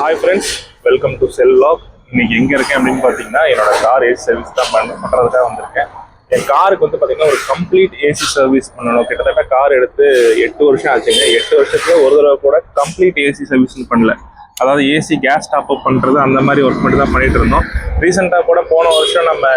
Hi friends welcome to cell log இன்னைக்கு எங்க இருக்கேன் அப்படின்னு பாத்தீங்கன்னா என்னோட கார் ஏசி சர்வீஸ் தான் பண்ண பண்றதுக்காக வந்திருக்கேன். என் காருக்கு வந்து பாத்தீங்கன்னா ஒரு கம்ப்ளீட் ஏசி சர்வீஸ் பண்ணணும். கிட்டத்தட்ட கார் எடுத்து எட்டு வருஷம் ஆச்சுங்க. எட்டு வருஷத்துல ஒரு தடவை கூட கம்ப்ளீட் ஏசி சர்வீஸ் பண்ணல. அதாவது ஏசி கேஸ் டாப் அப் பண்றது அந்த மாதிரி ஒர்க் மட்டும் தான் பண்ணிட்டு இருந்தோம். ரீசெண்டாக கூட போன வருஷம் நம்ம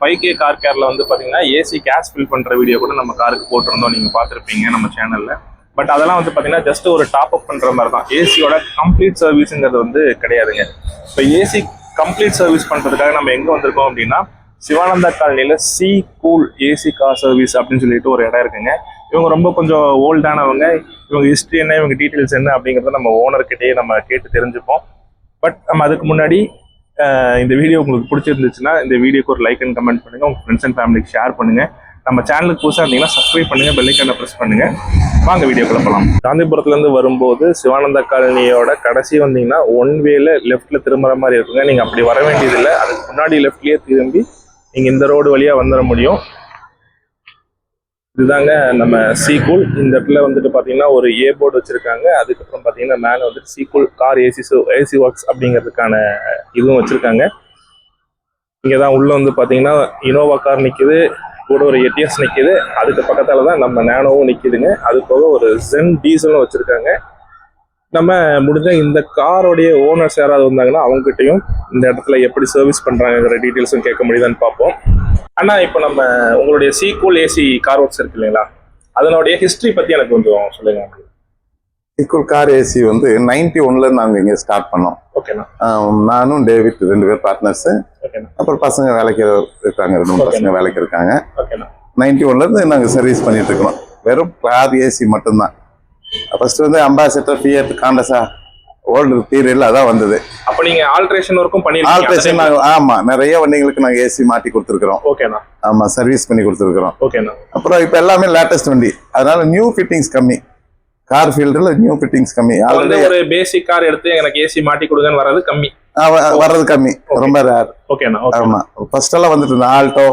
ஃபைவ் கே கார் கேர்ல வந்து பாத்தீங்கன்னா ஏசி கேஸ் ஃபில் பண்ற வீடியோ கூட நம்ம காருக்கு போட்டிருந்தோம். நீங்க பார்த்துருப்பீங்க நம்ம சேனல்ல பட் அதெல்லாம் வந்து பார்த்தீங்கன்னா ஜஸ்ட் ஒரு டாப் அப் பண்ணுற மாதிரி தான். ஏசியோட கம்ப்ளீட் சர்வீஸுங்கிறது வந்து கிடையாதுங்க. இப்போ ஏசி கம்ப்ளீட் சர்வீஸ் பண்ணுறதுக்காக நம்ம எங்கே வந்திருக்கோம் அப்படின்னா சிவானந்தா காலனியில் C cool A C car service அப்படின்னு சொல்லிட்டு ஒரு இடம் இருக்குங்க. இவங்க ரொம்ப கொஞ்சம் ஓல்டானவங்க இவங்க ஹிஸ்ட்ரி என்ன இவங்க டீட்டெயில்ஸ் என்ன அப்படிங்கிறத நம்ம ஓனர்கிட்டயே நம்ம கேட்டு தெரிஞ்சுப்போம். பட் நம்ம அதுக்கு முன்னாடி இந்த வீடியோ உங்களுக்கு பிடிச்சிருந்துச்சுன்னா இந்த வீடியோக்கு ஒரு லைக் அண்ட் கமெண்ட் பண்ணுங்கள் உங்கள் ஃப்ரெண்ட்ஸ் அண்ட் ஃபேமிலிக்கு ஷேர் பண்ணுங்க. நம்ம சேனலுக்கு புதுசாக இருந்தீங்கன்னா சப்ஸ்கிரைப் பண்ணுங்க பெல்லைக்கான ப்ரெஸ் பண்ணுங்க. வாங்க வீடியோக்குள்ள போகலாம் காந்திபுரத்துல இருந்து வரும்போது சிவானந்த காலனியோட கடைசி வந்தீங்கன்னா ஒன் வேல லெஃப்ட்ல திரும்புற மாதிரி இருக்குங்க. நீங்க அப்படி வர வேண்டியதில்லை. அதுக்கு முன்னாடி லெஃப்ட்லேயே திரும்பி நீங்கள் இந்த ரோடு வழியா வந்துட முடியும். இதுதாங்க நம்ம சீகூல் இந்த இடத்துல வந்துட்டு பாத்தீங்கன்னா ஒரு ஏ போர்டு வச்சிருக்காங்க. அதுக்கப்புறம் பார்த்தீங்கன்னா மேல வந்துட்டு C cool car A C A C works அப்படிங்கிறதுக்கான இதுவும் வச்சிருக்காங்க. இங்கே தான் உள்ளே வந்து பாத்தீங்கன்னா இனோவா கார் நிக்குது. கூட ஒரு எட்டிஎஸ் நிற்கிது அதுக்கு பக்கத்தால் தான் நம்ம நேனோவும் நிற்கிதுங்க அது போக ஒரு ஜென் டீசலும் வச்சுருக்காங்க. நம்ம முடிஞ்ச இந்த காரோடைய ஓனர்ஸ் யாராவது வந்தாங்கன்னா அவங்ககிட்டயும் இந்த இடத்துல எப்படி சர்வீஸ் பண்ணுறாங்கிற டீட்டெயில்ஸும் கேட்க முடியுதான்னு பார்ப்போம். ஆனால் இப்போ நம்ம உங்களுடைய சீக்குவல் ஏசி கார் ஒர்க்ஸ் இருக்கு இல்லைங்களா? அதனுடைய ஹிஸ்ட்ரி பற்றி எனக்கு கொஞ்சம் சொல்லுங்க. ஈக்குவல் கார் ஏசி வந்து நைன்டி ஒன்ல நாங்கள் இங்கே ஸ்டார்ட் பண்ணோம். நானும் டேவிட் ரெண்டு பேர் பார்ட்னர்ஸ் அப்புறம் பசங்க வேலைக்கு இருக்காங்க ரெண்டு மூணு. பசங்க வேலைக்கு இருக்காங்க. நைன்டி ஒன்ல இருந்து நாங்கள் சர்வீஸ் பண்ணிட்டு இருக்கோம் வெறும் கார் ஏசி மட்டும்தான். ஃபர்ஸ்ட் வந்து அம்பாசிடர் ஃபியட் காண்டஸா ஓல்டு பீரியட்ல அதான் வந்தது. அப்போ நீங்க ஆல்ட்ரேஷன் ஒர்க்கும் ஆல்ட்ரேஷன் பண்ணிருக்கீங்க. நாங்கள் ஆமா நிறைய வண்டிங்களுக்கு நாங்கள் ஏசி மாட்டி கொடுத்துருக்குறோம். ஓகேண்ணா. ஆமா சர்வீஸ் பண்ணி கொடுத்துருக்குறோம். ஓகேண்ணா. அப்புறம் இப்போ எல்லாமே லேட்டஸ்ட் வண்டி. அதனால நியூ ஃபிட்டிங்ஸ் கம்மி. கார் ஃபீல்டில் நியூ ஃபிட்டிங்ஸ் கம்மி. ஆல்ரெடி ஒரு பேசிக் கார் எடுத்து எனக்கு ஏசி மாட்டி கொடுங்கன்னு வர்றது கம்மி. வர்றது கம்மி. ரொம்ப ரேர் ஓகேண்ணா ஓகே ஆமா. ஃபர்ஸ்ட் எல்லாம் வந்துட்டு இருந்தோம் ஆல்டோ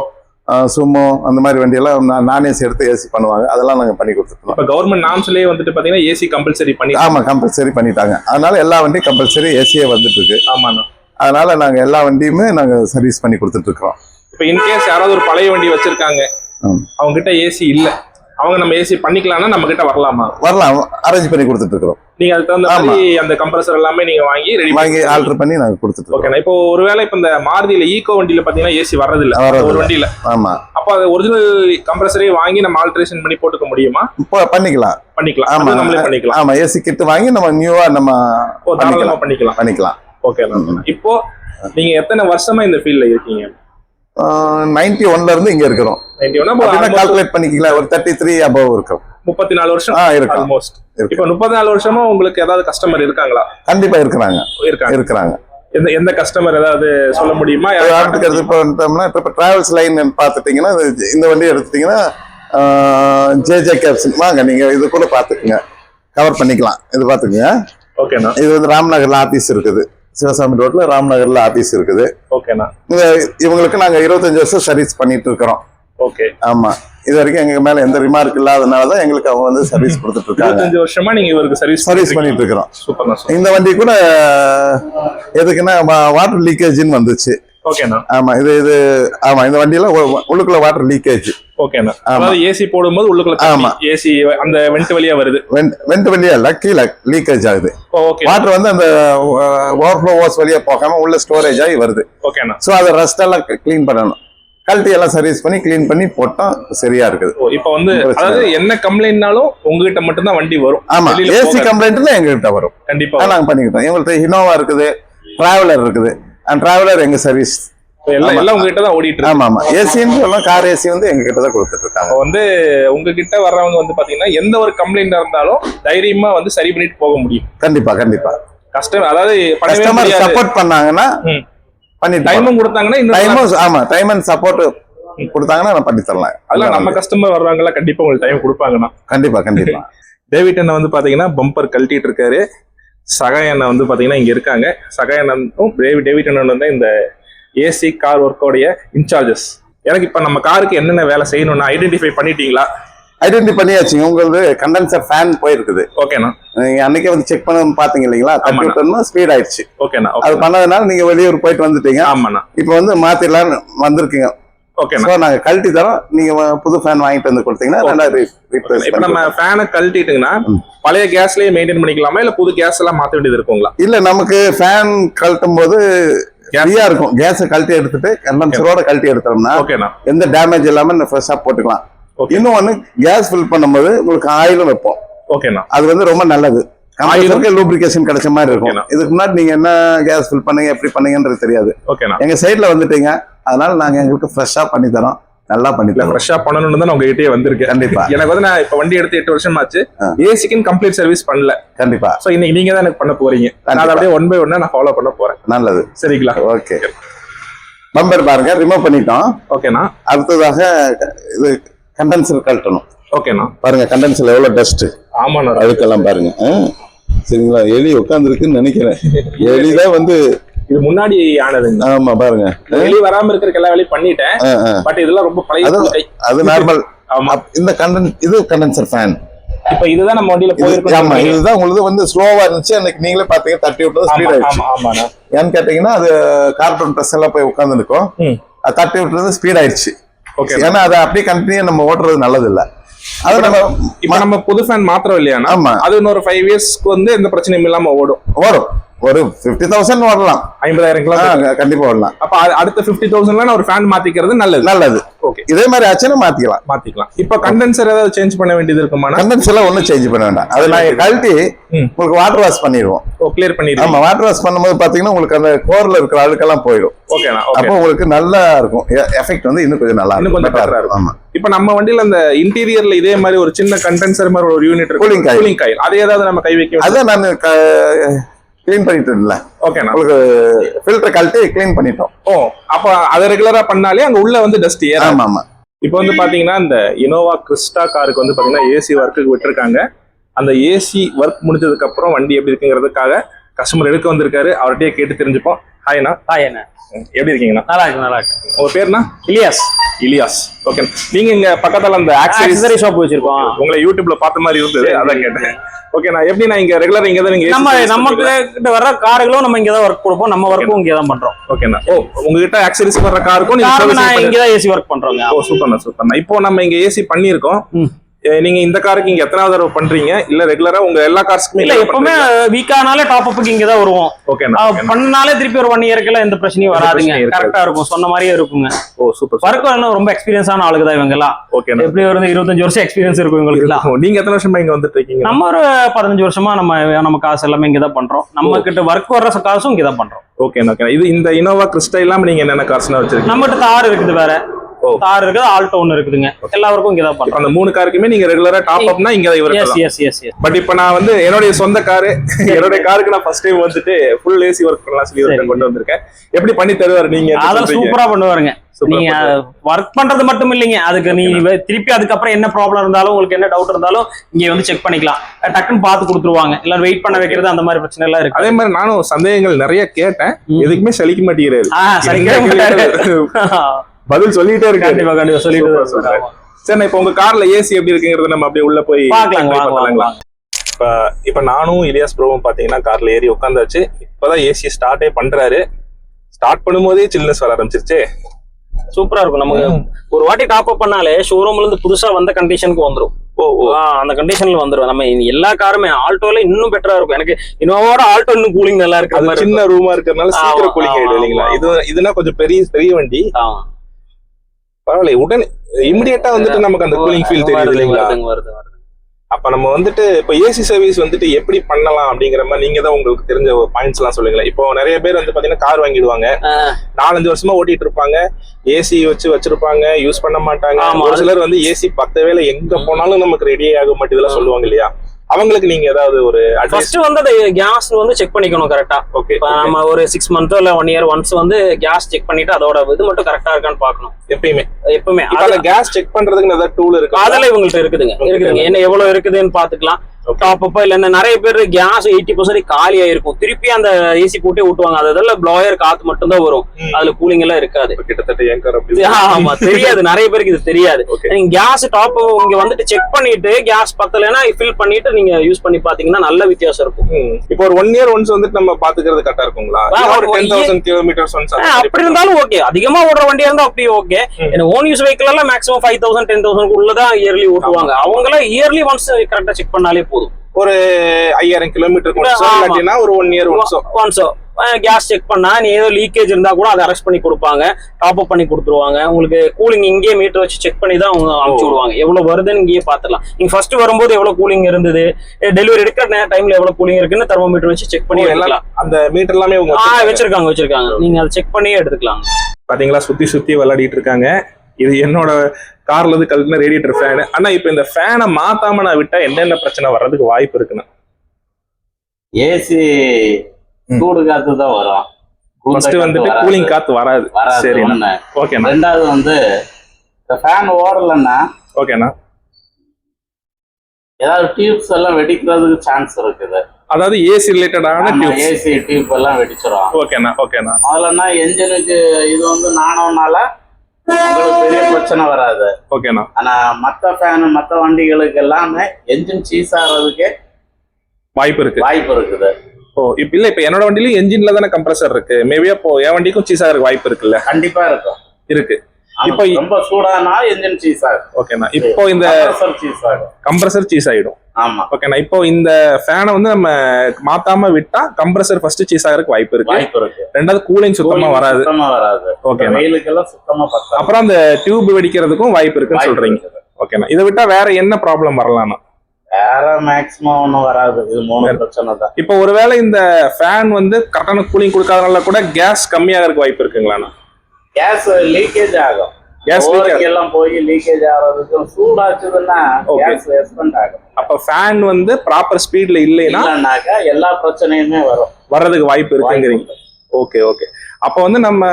சுமோ அந்த மாதிரி வண்டியெல்லாம் நான் ஏசி எடுத்து ஏசி பண்ணுவாங்க. அதெல்லாம் நாங்க பண்ணி கொடுத்துருக்கோம். இப்போ கவர்மெண்ட் நாம்ஸ்லயே வந்துட்டு பாத்தீங்கன்னா ஏசி கம்பல்சரி பண்ணி ஆமா கம்பல்சரி பண்ணிட்டாங்க. அதனால எல்லா வண்டியும் கம்பல்சரி ஏசியே வந்துட்டு இருக்கு ஆமாண்ணா. அதனால நாங்க எல்லா வண்டியுமே நாங்க சர்வீஸ் பண்ணி கொடுத்துட்டு இருக்கோம் இப்போ இன்கேஸ் யாராவது ஒரு பழைய வண்டி வச்சிருக்காங்க ம். அவங்க கிட்ட ஏசி இல்ல. அவங்க நம்ம ஏசி பண்ணிக்கலாம்னா நம்ம கிட்ட வரலாமா? வரலாம். அரேஞ்ச் பண்ணி கொடுத்துட்டு இருக்கிறோம் நீங்க அதுக்கு தகுந்த மாதிரி அந்த கம்ப்ரஸர் எல்லாமே நீங்க வாங்கி ரெடி வாங்கி ஆல்டர் பண்ணி நாங்க கொடுத்துட்டு ஓகேண்ணா இப்போ ஒருவேளை இப்போ இந்த மாருதியில ஈகோ வண்டியில பாத்தீங்கன்னா ஏசி வர்றதில்ல. வர்றதில்ல. ஒரு வண்டியில. ஆமா. அப்போ அது ஒரிஜினல் கம்ப்ரஸரே வாங்கி நம்ம ஆல்ட்ரேஷன் பண்ணி போட்டுக்க முடியுமா? இப்போ பண்ணிக்கலாம். பண்ணிக்கலாம். ஆமா. நம்மளே பண்ணிக்கலாம். ஆமா ஏசி கிட் வாங்கி நம்ம நியூவா நம்ம பண்ணிக்கலாம். பண்ணிக்கலாம். பண்ணிக்கலாம். ஓகே இப்போ நீங்க எத்தனை வருஷமா இந்த ஃபீல்ட்ல இருக்கீங்க? நைன்டி ஒன்ல இருந்து இங்க இருக்கிறோம். கால்குலேட் பண்ணிக்கலாம் ஒரு தேர்ட்டி த்ரீ அபவ் இருக்கும். முப்பத்தி நாலு வருஷம்? ஆ இருக்கும் ஆல்மோஸ்ட் இருக்கு. இப்போ முப்பத்தி நாலு வருஷமா உங்களுக்கு ஏதாவது கஸ்டமர் இருக்காங்களா? கண்டிப்பா இருக்கிறாங்க. இருக்காங்க. இருக்கிறாங்க. எந்த எந்த கஸ்டமர் ஏதாவது சொல்ல முடியுமா? ஆரம்பிக்கிறது இப்போ வந்துட்டோம்னா இப்போ டிராவல்ஸ் லைன் பார்த்துட்டீங்கன்னா இந்த வண்டி எடுத்துட்டீங்கன்னா ஜேஜே கேப்ஸ் வாங்க நீங்க இது கூட பார்த்துக்குங்க. கவர் பண்ணிக்கலாம். இது பார்த்துக்குங்க. ஓகேண்ணா இது வந்து ராம்நகர்ல ஆபீஸ் இருக்குது. சிவசாமி ரோட்ல ராம்நகர்ல ஆபீஸ் இருக்குது. ஓகேண்ணா. இவங்களுக்கு நாங்க இருபத்தஞ்சு வருஷம் சர்வீஸ் பண்ணிட்டு இருக்கிறோம். ஓகே. ஆமா. இது வரைக்கும் எங்க மேல எந்த ரிமார்க் இல்லாதனால தான் எங்களுக்கு அவங்க வந்து சர்வீஸ் கொடுத்துட்டு இருக்காங்க. வருஷமா நீங்க இவருக்கு சர்வீஸ் சர்வீஸ் பண்ணிட்டு இருக்கிறோம். இந்த வண்டி கூட எதுக்குன்னா வாட்டர் லீக்கேஜ்னு வந்துச்சு. ஓகேண்ணா ஆமா இது இது ஆமா இந்த வண்டியில உள்ளுக்குள்ள வாட்டர் லீக்கேஜ் ஓகேண்ணா. அதாவது ஏசி போடும்போது உள்ளுக்குள்ள ஆமா. ஏசி அந்த வெண்ட் வழியா வருது. வெண்ட் வழியா இல்ல கீழே லீக்கேஜ் ஆகுது. வாட்டர் வந்து அந்த ஓவர்ஃப்ளோ ஓஸ் வழியா போகாம உள்ள ஸ்டோரேஜ் ஆகி வருது. ஓகேண்ணா ஸோ அதை ரஸ்ட் எல்லாம் க்ளீன் பண்ணணும். கழட்டி எல்லாம் சர்வீஸ் பண்ணி க்ளீன் பண்ணி போட்டா சரியா இருக்குது. ஓ இப்போ வந்து அதாவது என்ன கம்ப்ளைண்ட்னாலும் உங்ககிட்ட மட்டும்தான் வண்டி வரும். ஆமா ஏசி போகாது. கம்ப்ளைண்ட்ல எங்ககிட்ட வரும். கண்டிப்பா அதான் நாங்க பண்ணிக்கிட்டோம். எங்கள்கிட்ட இனோவா இருக்குது டிராவலர் இருக்குது. டிராவலர் எங்க சர்வீஸ். எல்லாம் எல்லாம் உங்ககிட்ட தான் ஓடிட்டு இருக்கு. ஆமா ஆமா. ஏசின்னு சொல்லலாம் கார் ஏசி வந்து எங்க கிட்ட தான் கொடுத்துட்டு இருக்காங்க வந்து உங்ககிட்ட வர்றவங்க வந்து பாத்தீங்கன்னா எந்த ஒரு கம்ப்ளைண்டா இருந்தாலும் தைரியமா வந்து சரி பண்ணிட்டு போக முடியும். கண்டிப்பா கண்டிப்பா. கஷ்டம் அதாவது கஸ்டமர் சப்போர்ட் பண்ணாங்கன்னா ம். பண்ணிட்டு டைமும் கொடுத்தாங்கன்னா நல்லா- டைமும் ஆமா டைம் அண்ட் சப்போர்ட் கொடுத்தாங்கன்னா நான் பண்ணி தரலாம். அதெல்லாம் நம்ம கஸ்டமர் வர்றாங்களா கண்டிப்பா உங்களுக்கு டைம் கொடுப்பாங்கண்ணா. கண்டிப்பா கண்டிப்பா. டேவிட் அண்ணன் வந்து பாத்தீங்கன்னா பம்பர் கழட்டிட்டு இருக்காரு. சகாய் அண்ணன் வந்து பாத்தீங்கன்னா இங்க இருக்காங்க. சகாய் அண்ணனும் டேவிட் டேவிட் அண்ணன் வந்து இந்த ஏசி கார் ஒர்க்கோடைய இன்சார்ஜஸ். எனக்கு இப்ப நம்ம காருக்கு என்னென்ன வேலை செய்யணும்னு ஐடென்டிஃபை பண்ணிட்டீங்களா? ஐடென்டி பண்ணியாச்சுங்க உங்களது கண்டென்சர் ஃபேன் போயிருக்குது. ஓகேண்ணா நீங்க அன்னைக்கே வந்து செக் பண்ண பாத்தீங்க இல்லைங்களா? தட்டி. விட்டோம்னா ஸ்பீட் ஆயிடுச்சு. ஓகேண்ணா அது பண்ணதுனால நீங்க வெளியூர் போயிட்டு வந்துட்டீங்க. ஆமாண்ணா. இப்போ வந்து மாத்திரலாம்னு வந்திருக்கீங்க. ஓகேண்ணா ஸோ நாங்க கழட்டி தரோம். நீங்க வ- புது ஃபேன் வாங்கிட்டு வந்து கொடுத்தீங்கன்னா நல்லா ரீப்ளேஸ் இப்ப நம்ம ஃபேனை கழட்டிட்டுங்கன்னா பழைய கேஸ்லயே மெயின்டைன் பண்ணிக்கலாமா? இல்ல புது கேஸ் எல்லாம் மாத்த வேண்டியது இருக்குங்களா? இல்ல நமக்கு ஃபேன் கழட்டும் போது ஃப்ரீயா இருக்கும். கேஸை கழட்டி எடுத்துட்டு கண்டென்சரோட கழட்டி எடுத்தோம்னா எந்த டேமேஜ் இல்லாம ஃப்ரெஷ்ஷா போட்டுக்கலாம். Okay. இன்னொன்னு கேஸ் ஃபில் பண்ணும்போது உங்களுக்கு ஆயிலும் வைப்போம். ஓகேண்ணா அது வந்து ரொம்ப நல்லது. லூப்ரிகேஷன் கிடைச்ச மாதிரி இருக்கும். இதுக்கு முன்னாடி நீங்க என்ன கேஸ் ஃபில் பண்ணீங்க எப்படி பண்ணீங்கன்றது தெரியாது. ஓகேண்ணா எங்க சைட்ல வந்துட்டீங்க அதனால நாங்க எங்களுக்கு ஃப்ரெஷ்ஷா பண்ணி தரோம். நல்லா பண்ணி இல்ல தரோம். ஃப்ரெஷ்ஷா பண்ணணும்னு தான் உங்ககிட்டயே வந்திருக்கு கண்டிப்பா. எனக்கு வந்து நான் இப்ப வண்டி எடுத்து எட்டு வருஷம் ஆச்சு. ஏசிக்குன்னு கம்ப்ளீட் சர்வீஸ் பண்ணல. கண்டிப்பா. சோ இன்னைக்கு நீங்க தான் எனக்கு பண்ண போறீங்க. நான். அப்படியே ஒன் பை ஒன்னா நான் ஃபாலோ பண்ண போறேன். நல்லது. சரிங்களா? ஓகே பம்பர் பாருங்க ரிமூவ் பண்ணிட்டோம். ஓகேண்ணா அடுத்ததாக இது கண்டென்சர் கழட்டணும். ஓகேண்ணா பாருங்க கண்டென்சர் எவ்வளவு டஸ்ட் ஆமாண்ணா அழுக்கெல்லாம் பாருங்க? சரிங்களா? எலி உட்காந்துருக்குன்னு நினைக்கிறேன். எலிதான் வந்து இது முன்னாடி ஆனதுங்க. ஆமா பாருங்க. வெளியே வராம இருக்கிற எல்லா வேலையும் பண்ணிட்டேன். பட் இதெல்லாம் ரொம்ப பழைய அது நார்மல் ஆமா. இந்த கண்டன் இது கண்டென்சர் ஃபேன் இப்ப இதுதான் நம்ம வண்டியில ஆமா போயிருக்கோம் இதுதான் உங்களுக்கு வந்து ஸ்லோவா இருந்துச்சு. அன்னைக்கு நீங்களே பாத்தீங்க தட்டி விட்டது ஸ்பீட் ஆயிடுச்சு. ஆமா ஏன்னு கேட்டீங்கன்னா அது கார்ட்டூன் ட்ரெஸ் எல்லாம் போய் உட்கார்ந்து இருக்கும் ம். அது தட்டி விட்டுறது ஸ்பீட் ஆயிடுச்சு. ஓகே ஏன்னா அதை அப்படியே கண்டினியூ நம்ம ஓட்டுறது நல்லது இல்ல அது நம்ம இப்ப நம்ம புது ஃபேன் மாத்திரம் இல்லையாண்ணா? ஆமா. அது இன்னொரு ஃபைவ் இயர்ஸ்க்கு வந்து எந்த பிரச்சனையும் இல்லாம ஓடும். ஓடும். ஒரு ஃபிஃப்டி தௌசண்ட் ஓடலாம் ஐம்பதாயிரம் கிலோ கண்டிப்பா ஓடலாம் அப்ப அடுத்த பிப்டி தௌசண்ட்ல நான் ஒரு ஃபேன் மாத்திக்கிறது நல்லது. நல்லது. ஓகே இதே மாதிரி ஆச்சுன்னா மாத்திக்கலாம். மாத்திக்கலாம். இப்ப கண்டென்சர் ஏதாவது சேஞ்ச் பண்ண வேண்டியது கண்டென்ஸ் எல்லாம் ஒன்றும் சேஞ்ச் பண்ண வேண்டாம். அதை நாங்கள் கழட்டி. உங்களுக்கு வாட்டர் வாஷ் பண்ணிடுவோம். ஓ கிளியர் பண்ணிடுங்க ஆமா வாட்டர் வாஷ் பண்ணும்போது பாத்தீங்கன்னா உங்களுக்கு அந்த கோர்ல இருக்கிற அழுக்கெல்லாம் போயிடும். ஓகேண்ணா ஓகே அப்போ உங்களுக்கு நல்லா இருக்கும். எஃபெக்ட் வந்து இன்னும் கொஞ்சம் நல்லா better ஆ இருக்கும். ஆமா இப்ப நம்ம வண்டியில அந்த இன்டீரியர்ல இதே மாதிரி ஒரு சின்ன கண்டென்சர் மாதிரி ஒரு யூனிட் இருக்கு. Cooling coil. கூலிங் காயில் அதை ஏதாவது நம்ம கை வைக்க அதான் நான் க்ளீன் பண்ணிட்டு இருந்தேன் ஓகேண்ணா உங்களுக்கு ஃபில்டர் கழட்டி க்ளீன் பண்ணிட்டோம். ஓ அப்ப அதை ரெகுலரா பண்ணாலே அங்க உள்ள வந்து டஸ்ட் ஏற ஆமா ஆமா. இப்போ வந்து பாத்தீங்கன்னா இந்த இனோவா கிறிஸ்டா காருக்கு வந்து பாத்தீங்கன்னா ஏசி ஒர்க்குக்கு விட்டுருக்காங்க. அந்த ஏசி ஒர்க் முடிஞ்சதுக்கு அப்புறம் வண்டி எப்படி இருக்குங்கிறதுக்காக கஸ்டமர் எடுக்க வந்திருக்காரு அவர்கிட்டயே கேட்டு தெரிஞ்சுப்போம். ஹாய்ண்ணா ஹாய் என்ன எப்படி இருக்கீங்கண்ணா? நல்லா இருக்கு நல்லா இருக்கு உங்க பேர்னா இலியாஸ். இலியாஸ். ஓகே நீங்க இங்க பக்கத்துல அந்த ஆக்சசரி ஷாப் வச்சிருக்கோம். உங்களை யூடியூப்ல பார்த்த மாதிரி இருந்தது அதான் கேட்டேன். ஓகேண்ணா எப்படி நான் இங்க ரெகுலர் இங்க தான் நீங்க நம்ம நம்ம கிட்ட வர்ற கார்களும் நம்ம இங்க தான் ஒர்க் கொடுப்போம். நம்ம ஒர்க்கும் இங்க தான் பண்றோம். ஓகேண்ணா ஓ உங்ககிட்ட ஆக்சரிஸ் வர்ற காருக்கும் நீங்க நான் இங்க தான் ஏசி ஒர்க் பண்றோங்க. ஓ சூப்பர்ண்ணா சூப்பர்ண்ணா இப்போ நம்ம இங்க ஏசி பண்ணியிருக்கோம். நீங்க இந்த காருக்கு இங்க எத்தனாவது தடவை பண்றீங்க? இல்ல ரெகுலரா உங்க எல்லா கார்ஸ்க்குமே இல்ல எப்பவுமே வீக்கானாலே டாப் அப்புக்கு இங்க தான் வருவோம். ஓகேண்ணா. பண்ணாலே திருப்பி ஒரு ஒன் இயர்க்குலாம் எந்த பிரச்சனையும் வராதுங்க. கரெக்டா இருக்கும். சொன்ன மாதிரியே இருக்குங்க. ஓ சூப்பர் ஒர்க் ரொம்ப எக்ஸ்பீரியன்ஸான ஆளுங்க தான் இவங்க எல்லாம் ஓகேண்ணா எப்படி ஒரு இருபத்தஞ்சு வருஷம் எக்ஸ்பீரியன்ஸ் இருக்கும் இவங்களுக்கு எல்லாம் நீங்க எத்தனை வருஷமா இங்க வந்துட்டு இருக்கீங்க? நம்ம ஒரு பதினஞ்சு வருஷமா நம்ம நம்ம காசு எல்லாமே இங்க தான் பண்றோம். நம்ம கிட்ட ஒர்க் வர்ற காசும் இங்க தான் பண்றோம் ஓகேண்ணா ஓகே இது இந்த இனோவா கிறிஸ்டா இல்லாம நீங்க என்னென்ன கார்ஸ்னா வச்சிருக்கீங்க? நம்ம கிட்ட தார் இருக்குது வேற. தார் இருக்குது ஆல்டோ ஒன்று இருக்குதுங்க. எல்லாருக்கும் இங்க தான் இப்ப பண்றோம். அந்த மூணு காருக்குமே நீங்க ரெகுலரா டாப் அப்னா இங்க எஸ் இவருக்கு எஸ் எஸ் எஸ் பட் இப்ப நான் வந்து என்னுடைய சொந்த காரு என்னுடைய காருக்கு நான் ஃபர்ஸ்ட் டைம் வந்துட்டு ஃபுல் ஏசி ஒர்க் பண்ணலாம் சொல்லி. கொண்டு வந்திருக்கேன். எப்படி பண்ணி தருவாரு நீங்க? அதெல்லாம்? சூப்பரா பண்ணுவாருங்க. நீங்க ஒர்க் பண்றது மட்டும் இல்லைங்க. அதுக்கு நீ திருப்பி அதுக்கப்புறம் என்ன ப்ராப்ளம் இருந்தாலும் உங்களுக்கு என்ன டவுட் இருந்தாலும் இங்க வந்து செக் பண்ணிக்கலாம். டக்குன்னு பார்த்து கொடுத்துருவாங்க. எல்லாரும் வெயிட் பண்ண வைக்கிறது அந்த மாதிரி பிரச்சனை எல்லாம் இருக்கு. அதே மாதிரி நானும் சந்தேகங்கள் நிறைய கேட்டேன். எதுக்குமே சலிக்க என்ன பதில் சொல்லிட்டே இருக்காரு கண்டிப்பா கண்டிப்பா சொல்லிட்டு. சரி இப்ப உங்க கார்ல ஏசி எப்படி இருக்குங்கிறத நம்ம அப்படியே உள்ள போய்? வாங்க. இப்ப இப்ப நானும் இலியாஸ் ப்ரோவும் பாத்தீங்கன்னா கார்ல ஏறி உட்காந்தாச்சு இப்பதான் ஏசி ஸ்டார்ட்டே பண்றாரு. ஸ்டார்ட் பண்ணும்போதே சில்னஸ் வர ஆரம்பிச்சிருச்சு. சூப்பரா இருக்கும். நமக்கு ஒரு வாட்டி டாப் அப் பண்ணாலே ஷோரூம்ல இருந்து புதுசா வந்த கண்டிஷனுக்கு ஆ, அந்த கண்டிஷன்ல வந்துரும். நம்ம எல்லா காருமே ஆல்டோல இன்னும் பெட்டரா இருக்கும். எனக்கு இன்னோவோட ஆல்டோ இன்னும் கூலிங் நல்லா இருக்கு அது சின்ன ரூமா இருக்கிறதுனால சீக்கிரம் கூலிங் ஆயிடும் இல்லைங்களா. இது இதுனா கொஞ்சம் பெரிய பெரிய வண்டி. பரவாயில்ல. உடனே இமிடியேட்டா வந்துட்டு நமக்கு அந்த கூலிங் ஃபீல் தெரியுது இல்லைங்களா? அப்ப நம்ம வந்துட்டு இப்ப ஏசி சர்வீஸ் வந்துட்டு எப்படி பண்ணலாம் அப்படிங்கிற மாதிரி நீங்க தான் உங்களுக்கு தெரிஞ்ச பாயிண்ட்ஸ் எல்லாம் சொல்லுங்களேன். இப்போ நிறைய பேர் வந்து பாத்தீங்கன்னா கார் வாங்கிடுவாங்க. நாலஞ்சு வருஷமா ஓட்டிட்டு இருப்பாங்க. ஏசி வச்சு வச்சிருப்பாங்க. யூஸ் பண்ண மாட்டாங்க. ஒரு சிலர் வந்து ஏசி பத்த வேலை எங்க போனாலும் நமக்கு ரெடி ஆக மாட்டேதெல்லாம் சொல்லுவாங்க இல்லையா? அவங்களுக்கு நீங்க ஏதாவது ஒரு ஃபர்ஸ்ட் வந்து அந்த கேஸ் வந்து செக் பண்ணிக்கணும் கரெக்டா ஓகே நம்ம ஒரு சிக்ஸ் மந்த்தோ இல்ல ஒன் இயர் ஒன்ஸ் வந்து கேஸ் செக் பண்ணிட்டு அதோட இது மட்டும் கரெக்டா இருக்கான்னு பார்க்கணும். எப்பயுமே. எப்பவுமே. அந்த கேஸ் செக் பண்றதுக்கு ஏதாவது டூல் இருக்கு அதெல்லாம் இவங்கள்ட்ட இருக்குதுங்க. இருக்குதுங்க. என்ன எவ்வளவு இருக்குதுன்னு பாத்துக்கலாம் டாப் அப்பா இல்ல நிறைய பேர் கேஸ் எயிட்டி பர்சன்ட் காலி ஆயிருக்கும் திருப்பி அந்த ஏசி போட்டே ஊட்டுவாங்க. அதெல்லாம் ப்ளோயர் காத்து மட்டும் தான் வரும். அதுல கூலிங் எல்லாம் இருக்காது. கிட்டத்தட்ட ஆமா. தெரியாது. நிறைய பேருக்கு இது தெரியாது. நீங்க கேஸ் டாப் இங்க வந்துட்டு செக் பண்ணிட்டு கேஸ் பத்தலைன்னா ஃபில் பண்ணிட்டு நீங்க யூஸ் பண்ணி பாத்தீங்கன்னா நல்ல வித்தியாசம் இருக்கும். இப்போ ஒரு ஒன் இயர் ஒன்ஸ் வந்துட்டு நம்ம பாத்துக்கிறது கரெக்டா இருக்குங்களா? ஒரு டென் தௌசண்ட் கிலோமீட்டர்ஸ் ஒன்ஸ் அப்படி இருந்தாலும் ஓகே அதிகமா ஓடுற வண்டியா இருந்தா அப்படி ஓகே ஓன் யூஸ் வெஹிக்கிள் எல்லாம் maximum five thousand ten thousand உள்ளதான் இயர்லி ஓட்டுவாங்க. அவங்க எல்லாம் இயர்லி ஒன்ஸ் கரெக்டா செக் பண்ணாலே போதும். ஒரு ஐயாயிரம் கிலோமீட்டர் ஆமா. இல்லாட்டினா ஒரு ஒன் இயர் ஒன்ஸோ ஒன்ஸ் கேஸ் செக் பண்ணா நீ ஏதோ லீக்கேஜ் இருந்தா கூட அதை அரெஸ்ட் பண்ணி கொடுப்பாங்க. டாப் அப் பண்ணி கொடுத்துருவாங்க. உங்களுக்கு கூலிங் இங்கேயே மீட்டர் வச்சு செக் பண்ணி தான் அவங்க அனுப்பிச்சு விடுவாங்க. எவ்வளவு வருதுன்னு இங்கேயே பாத்துக்கலாம் நீங்க ஃபர்ஸ்ட் வரும்போது எவ்வளவு கூலிங் இருந்தது? டெலிவரி எடுக்கிற டைம்ல எவ்வளவு கூலிங் இருக்குன்னு தெர்மோமீட்டர் வச்சு செக் பண்ணி எடுக்கலாம். அந்த மீட்டர் எல்லாமே வச்சிருக்காங்க வச்சிருக்காங்க. நீங்க அதை செக் பண்ணியே எடுத்துக்கலாம். பாத்தீங்களா? சுத்தி சுத்தி விளையாடிட்டு இருக்காங்க. இது என்னோட கார்ல இருந்து கழட்டின ரேடியேட்டர் ஃபேன் ஆனா இப்போ இந்த ஃபேனை மாத்தாம நான் விட்டா என்னென்ன பிரச்சனை வர்றதுக்கு வாய்ப்பு இருக்குன்னு ஏசி. சூடு காத்து தான் வரும். ஃபர்ஸ்ட் வந்துட்டு. கூலிங் காத்து வராது. சரி ஓகேண்ணா ரெண்டாவது வந்து இந்த ஃபேன் ஓடலைன்னா ஓகேண்ணா ஏதாவது டியூப்ஸ் எல்லாம் வெடிக்கிறதுக்கு சான்ஸ் இருக்குது. அதாவது ஏசி ரிலேட்டடான டியூப்ஸ் ஏசி டியூப் எல்லாம் வெடிச்சிரும். ஓகேண்ணா ஓகேண்ணா முதல்லன்னா என்ஜினுக்கு இது வந்து நானோனால உங்களுக்கு பெரிய பிரச்சனை வராது. ஓகேண்ணா ஆனா மத்த ஃபேன் மத்த வண்டிகளுக்கு எல்லாமே என்ஜின் சீஸ் ஆகிறதுக்கு வாய்ப்பு இருக்கு. வாய்ப்பு இருக்குது. ஓ இப்ப இல்ல இப்ப என்னோட வண்டியிலும் என்ஜின்ல தானே கம்ப்ரஸர் இருக்கு. மேபி அப்போ என் வண்டிக்கும் சீஸ் ஆகிறதுக்கு வாய்ப்பு இருக்குல்ல? கண்டிப்பா இருக்கும். இருக்கு. இப்போ ரொம்ப சூடானா என்ஜின் சீஸ் ஆகும். ஓகேண்ணா இப்போ இந்த சீஸ் ஆகும். கம்ப்ரஸர் சீஸ் ஆயிடும். ஆமா. ஓகேண்ணா இப்போ இந்த ஃபேனை வந்து நம்ம மாத்தாம விட்டா கம்ப்ரஸர் ஃபர்ஸ்ட் சீஸ் ஆகிறதுக்கு வாய்ப்பு இருக்கு. வாய்ப்பு இருக்கு. ரெண்டாவது கூலிங் சுத்தமா வராது. சுத்தமா வராது. ஓகே வெயிலுக்கெல்லாம் சுத்தமா பத்தாது. அப்புறம் அந்த டியூப் வெடிக்கிறதுக்கும் வாய்ப்பு இருக்குன்னு சொல்றீங்க. ஓகேண்ணா இதை விட்டா வேற என்ன ப்ராப்ளம் வரலாம்னா வேற மேக்ஸிமம் ஒண்ணும் வராது. இது மூணு பிரச்சனை தான். இப்போ ஒருவேளை இந்த ஃபேன் வந்து கரெக்டான கூலிங் கொடுக்காதனால கூட கேஸ் கம்மியாகிறதுக்கு வாய்ப்பு இருக்குங்களாண்ணா கேஸ் லீக்கேஜ் ஆகும். Leak ஓரக்கு எல்லாம் போய் லீக்கேஜ் ஆகிறதுக்கு சூடாச்சுதுன்னா. கேஸ் எக்ஸ்பெண்ட் ஆகும். அப்ப ஃபேன் வந்து ப்ராப்பர் ஸ்பீட்ல இல்லைன்னா எல்லா பிரச்சனையுமே வரும். வர்றதுக்கு வாய்ப்பு இருக்குங்கிறீங்க. ஓகே ஓகே அப்போ வந்து நம்ம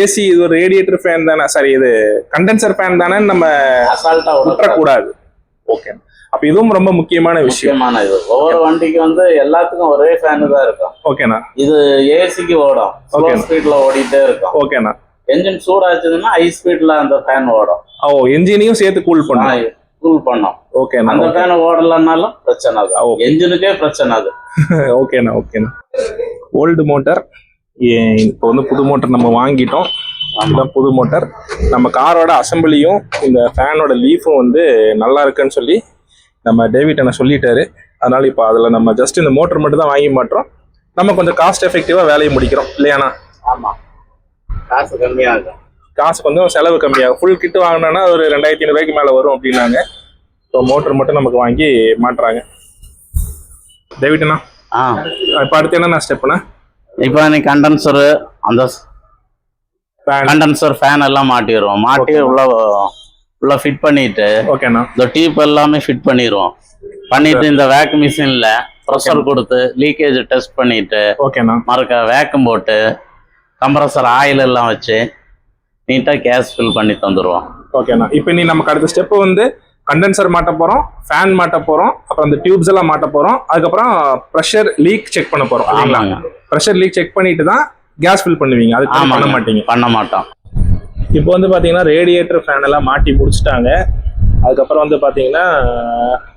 ஏசி இது ஒரு ரேடியேட்டர் ஃபேன் தானே? சாரி இது கண்டென்சர் ஃபேன் தானே நம்ம அசால்ட்டா விட்டுறக்கூடாது ஓகே அப்ப இதுவும் ரொம்ப முக்கியமான விஷயம். முக்கியமான இது. ஒவ்வொரு வண்டிக்கு வந்து எல்லாத்துக்கும் ஒரே ஃபேனு தான் இருக்கும். ஓகேண்ணா இது ஏசிக்கு ஓடும். Okay. ஸ்பீட்ல ஓடிட்டே இருக்கும். ஓகேண்ணா என்ஜின் சூடாச்சுதுன்னா ஹை ஸ்பீட்ல அந்த ஃபேன் ஓடும். ஓ என்ஜினையும் சேர்த்து கூல் பண்ணும் கூல் பண்ணும் ஓகேண்ணா அந்த ஃபேன் ஓடலன்னாலும் பிரச்சனை. தான் என்ஜினுக்கே பிரச்சனை அது. ஓகேண்ணா ஓகேண்ணா ஓல்டு மோட்டார் இப்போ வந்து புது மோட்டார் நம்ம வாங்கிட்டோம். இதுதான் புது மோட்டார் நம்ம காரோட அசம்பிளியும் இந்த ஃபேனோட லீஃபும் வந்து நல்லா இருக்குன்னு சொல்லி நம்ம டேவிட் அண்ணா சொல்லிட்டாரு. அதனால இப்போ அதில் நம்ம ஜஸ்ட் இந்த மோட்டர் மட்டும் தான் வாங்கி மாட்டோம் நம்ம கொஞ்சம் காஸ்ட் எஃபெக்டிவாக வேலையை முடிக்கிறோம். இல்லையாண்ணா ஆமா. காசு கம்மியாகும் காசு கொஞ்சம் செலவு கம்மியாகும். ஃபுல் கிட்டு வாங்கினோன்னா ஒரு ரெண்டாயிரத்தி ஐநூறுபாய்க்கு மேலே வரும் அப்படின்னாங்க. ஸோ மோட்டர் மட்டும் நமக்கு வாங்கி மாட்டுறாங்க. டேவிட் அண்ணா ஆ. இப்போ அடுத்து என்னண்ணா ஸ்டெப்னா இப்போ நீ கண்டென்சரு அந்த ஃபேன் கண்டென்சர் ஃபேன் எல்லாம் மாட்டிடுவோம். மாட்டி. உள்ள உள்ள ஃபிட் பண்ணிட்டு ஓகேண்ணா இந்த டியூப் எல்லாமே ஃபிட் பண்ணிடுவோம். பண்ணிட்டு இந்த வேக் மிஷின்ல ப்ரெஷர் கொடுத்து லீக்கேஜ் டெஸ்ட் பண்ணிட்டு ஓகேண்ணா மறுக்க வேக்கம் போட்டு கம்ப்ரஸர் ஆயில் எல்லாம் வச்சு நீட்டாக கேஸ் ஃபில் பண்ணி தந்துடுவோம் ஓகேண்ணா இப்போ நீ நமக்கு அடுத்த ஸ்டெப் வந்து கண்டென்சர் மாட்ட போறோம் ஃபேன் மாட்ட போறோம் அப்புறம் அந்த டியூப்ஸ் எல்லாம் மாட்ட போறோம் அதுக்கப்புறம் ப்ரெஷர் லீக் செக் பண்ண போறோம் ஆமாங்க. ப்ரெஷர் லீக் செக் பண்ணிட்டு தான் கேஸ் ஃபில் பண்ணுவீங்க. அதுக்கு பண்ண மாட்டீங்க. பண்ண மாட்டோம். இப்போ வந்து பாத்தீங்கன்னா ரேடியேட்டர் ஃபேன் எல்லாம் மாட்டி முடிச்சிட்டாங்க. அதுக்கப்புறம் வந்து பாத்தீங்கன்னா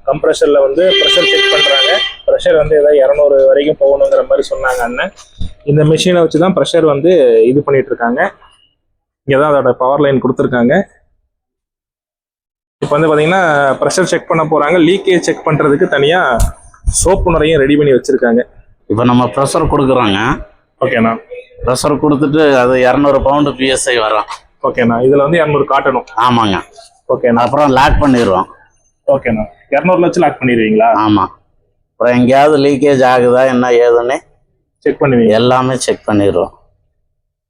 கம்ப்ரெஷர்ல வந்து ப்ரெஷர் செக் பண்றாங்க. ப்ரெஷர் வந்து ஏதாவது இரநூறு வரைக்கும் போகணுங்கிற மாதிரி சொன்னாங்க அண்ணன். இந்த மிஷினை வச்சு தான் ப்ரெஷர் வந்து இது பண்ணிட்டு இருக்காங்க இங்கே தான் அதோட பவர் லைன் கொடுத்துருக்காங்க. இப்போ வந்து பாத்தீங்கன்னா ப்ரெஷர் செக் பண்ண போறாங்க. லீக்கேஜ் செக் பண்றதுக்கு தனியா சோப்பு நிறைய ரெடி பண்ணி வச்சிருக்காங்க. இப்போ நம்ம ப்ரெஷர் கொடுக்குறோங்க. ஓகேண்ணா ப்ரெஷர் கொடுத்துட்டு அது இரநூறு பவுண்டு பிஎஸ்ஐ வரும். ஓகேண்ணா இதுல வந்து இரநூறு காட்டணும். ஆமாங்க. ஓகேண்ணா அப்புறம் லாக் பண்ணிடுவோம் ஓகேண்ணா இரநூறு லட்சம் லாக் பண்ணிடுவீங்களா? ஆமாம் அப்புறம் எங்கேயாவது லீக்கேஜ் ஆகுதா என்ன ஏதுன்னு செக் பண்ணுவீங்க? எல்லாமே செக் பண்ணிடுவோம்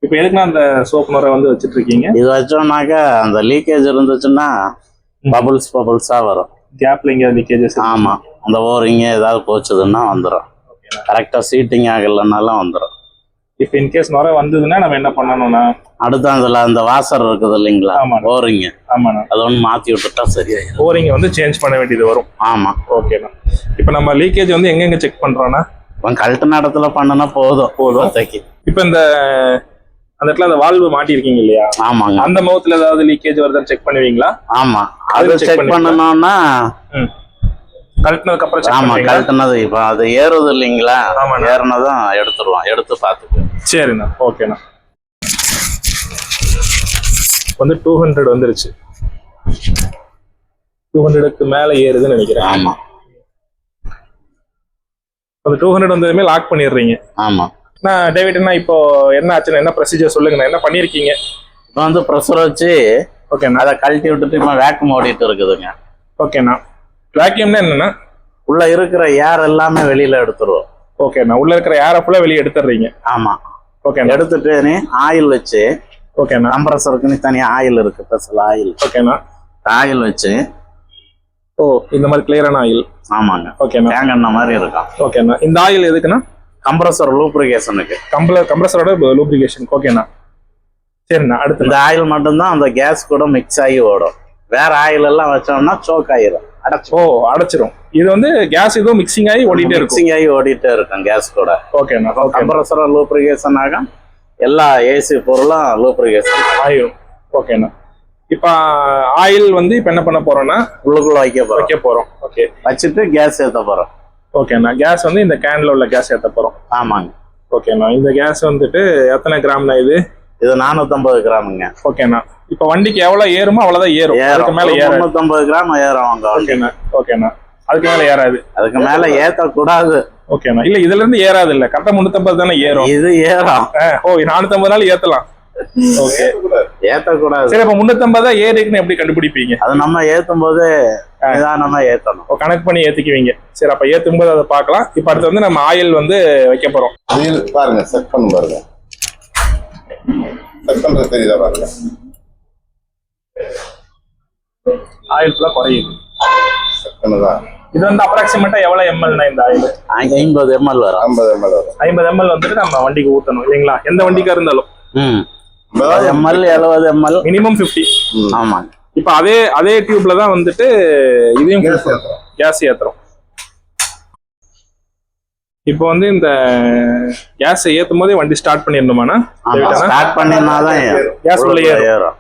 இப்போ எதுக்குண்ணா அந்த சோப்பு நுரை வந்து வச்சிட்டு இருக்கீங்க இது வச்சோம்னாக்கா அந்த லீக்கேஜ் இருந்துச்சுன்னா பபுள்ஸ் பபுள்ஸாக வரும். கேப்ல எங்கேயாவது லீக்கேஜஸ் ஆமாம் அந்த ஓரிங்க ஏதாவது போச்சுதுன்னா வந்துடும் கரெக்டாக சீட்டிங் ஆகலைன்னாலும் வந்துடும் இப்போ இன்கேஸ் நுர வந்ததுன்னா நம்ம என்ன பண்ணணும்னா அடுத்து அதுல அந்த வாசர் இருக்குது இல்லைங்களா? ஆமாண்ணா. போரிங்க ஆமாண்ணா. அதை ஒன்று மாத்தி விட்டுட்டா சரியாயிடும் ஓரிங்க வந்து சேஞ்ச் பண்ண வேண்டியது வரும். ஆமா. ஓகேண்ணா இப்போ நம்ம லீக்கேஜ் வந்து எங்கெங்க செக் பண்றோம்னா இப்போ கழட்டின இடத்துல பண்ணுனா போதும் போதும். இப்போ இந்த அந்த இடத்துல அந்த வால்வு மாட்டியிருக்கீங்க இல்லையா? ஆமாங்க. அந்த முகத்துல ஏதாவது லீக்கேஜ் வருதான்னு செக் பண்ணுவீங்களா? ஆமா. அது செக். பண்ணணும்னா கழட்டினதுக்கு அப்புறம் ஆமா கழட்டினது இப்போ அது ஏறுது இல்லைங்களா. ஏறினதும் எடுத்துருவோம். எடுத்து பார்த்துக்கு சரிண்ணா. ஓகேண்ணா. வந்து டூ ஹண்ட்ரட் வந்துருச்சு. டூ ஹண்ட்ரடுக்கு மேலே ஏறுதுன்னு நினைக்கிறேன். ஆமா. அந்த டூ ஹண்ட்ரட் வந்ததுமே லாக் பண்ணிடுறீங்க. ஆமா. நான் டேவிட்னா இப்போ என்ன ஆச்சுன்னா என்ன ப்ரொசீஜர் சொல்லுங்கண்ணா என்ன பண்ணியிருக்கீங்க இப்போ வந்து ப்ரெஷர் வச்சு ஓகேண்ணா அதை கழட்டி விட்டுட்டு இப்போ வேக்கம் ஓடிட்டு இருக்குதுங்க. ஓகேண்ணா வேக்யூம்னா என்னண்ணா? உள்ள இருக்கிற ஏர் எல்லாமே வெளியில எடுத்துருவோம். ஓகேண்ணா உள்ள இருக்கிற ஏரை ஃபுல்லாக வெளியே எடுத்துடுறீங்க. ஆமா. ஓகேண்ணா எடுத்துட்டு நீ ஆயில் வச்சு ஓகேண்ணா கம்ப்ரஸருக்கு தனியா ஆயில் இருக்கு. ஸ்பெஷல் ஆயில் ஓகேண்ணா ஆயில் வச்சு ஓ இந்த மாதிரி கிளியரான ஆயில். ஆமாங்க. ஓகேண்ணா தேங்கெண்ணெய் மாதிரி இருக்கும் ஓகேண்ணா இந்த ஆயில் எதுக்குண்ணா கம்ப்ரஸர் லூப்ரிகேஷனுக்கு கம்பள கம்ப்ரஸரோட லூப்ரிகேஷன் ஓகேண்ணா சரிண்ணா அடுத்து இந்த ஆயில் மட்டும்தான் அந்த கேஸ் கூட மிக்ஸ் ஆகி ஓடும். வேற ஆயில் எல்லாம் வச்சோம்னா சோக் ஆயிரும். அடைச்சு ஓ அடைச்சிரும். இது வந்து கேஸ் இதுவும் மிக்சிங் ஆகி ஓடிட்டே இருக்கும். மிக்சிங் ஆகி ஓடிட்டே இருக்கும் கேஸ் கூட. ஓகேண்ணா ஓகே கம்ப்ரஸர் லூப்ரிகேஷன் ஆகும் எல்லா ஏசி பொருளும் லூப்ரிகேஷன் ஆயிரும். ஓகேண்ணா இப்போ ஆயில் வந்து இப்போ என்ன பண்ண போறோம்னா உள்ளுக்குள்ள வைக்க போறோம். வைக்க போறோம். ஓகே வச்சுட்டு கேஸ் ஏத்த போறோம். ஓகேண்ணா கேஸ் வந்து இந்த கேன்ல உள்ள கேஸ் ஏத்த போறோம். ஆமாங்க. ஓகேண்ணா இந்த கேஸ் வந்துட்டு எத்தனை கிராம்னா இது? இது நானூத்தம்பது கிராமுங்க ஓகேண்ணா இப்போ வண்டிக்கு எவ்வளவு ஏறுமோ அவ்வளவுதான் ஏறும். அதுக்கு மேல முன்னூத்தம்பது கிராம் ஏறும் வண்டி. ஓகேண்ணா ஓகேண்ணா அதுக்கு மேல ஏறாது. அதுக்கு மேல ஏத்த கூடாது ஓகேண்ணா இல்ல இதுல இருந்து ஏறாது இல்ல. கரெக்டா முன்னூத்தம்பது தானே ஏறும். இது ஏறும். ஓ நானூத்தம்பது நாள் ஏத்தலாம். ஓகே. ஏத்த கூடாது சரி அப்ப முன்னூத்தம்பது தான் ஏறிக்குன்னு எப்படி கண்டுபிடிப்பீங்க? அது நம்ம ஏத்தும் போது நிதானமா ஏத்தணும். கணக்கு பண்ணி ஏத்திக்குவீங்க. சரி அப்ப ஏத்தும் போது அதை பார்க்கலாம். இப்ப அடுத்து வந்து நம்ம ஆயில் வந்து வைக்க போறோம். பாருங்க செட் பண்ணு பாருங்க. செட் பண்றது தெரியுதா பாருங்க? ஆயில் ஃபுல்லா குறையுது. செட் பண்ணுதா? இது வந்து அப்ராக்சிமேட்டா எவ்வளவு எம்எல்னா இந்த ஆயில்? ஐம்பது எம்எல் வரும். ஐம்பது எம்எல் வரும். ஐம்பது எம்எல் வந்துட்டு நம்ம வண்டிக்கு ஊத்தணும் இல்லைங்களா? எந்த வண்டிக்கா இருந்தாலும். ம். எம்எல் எழுபது எம்எல் மினிமம் 50 ஆமாங்க இப்ப அதே அதே டியூப்ல தான் வந்துட்டு இதையும். கேஸ் ஏத்துறோம். இப்போ வந்து இந்த கேஸ் ஏத்தும் போதே வண்டி ஸ்டார்ட் பண்ணிடணுமாண்ணா? ஸ்டார்ட் ஏறும். Gas உள்ள ஏறும்.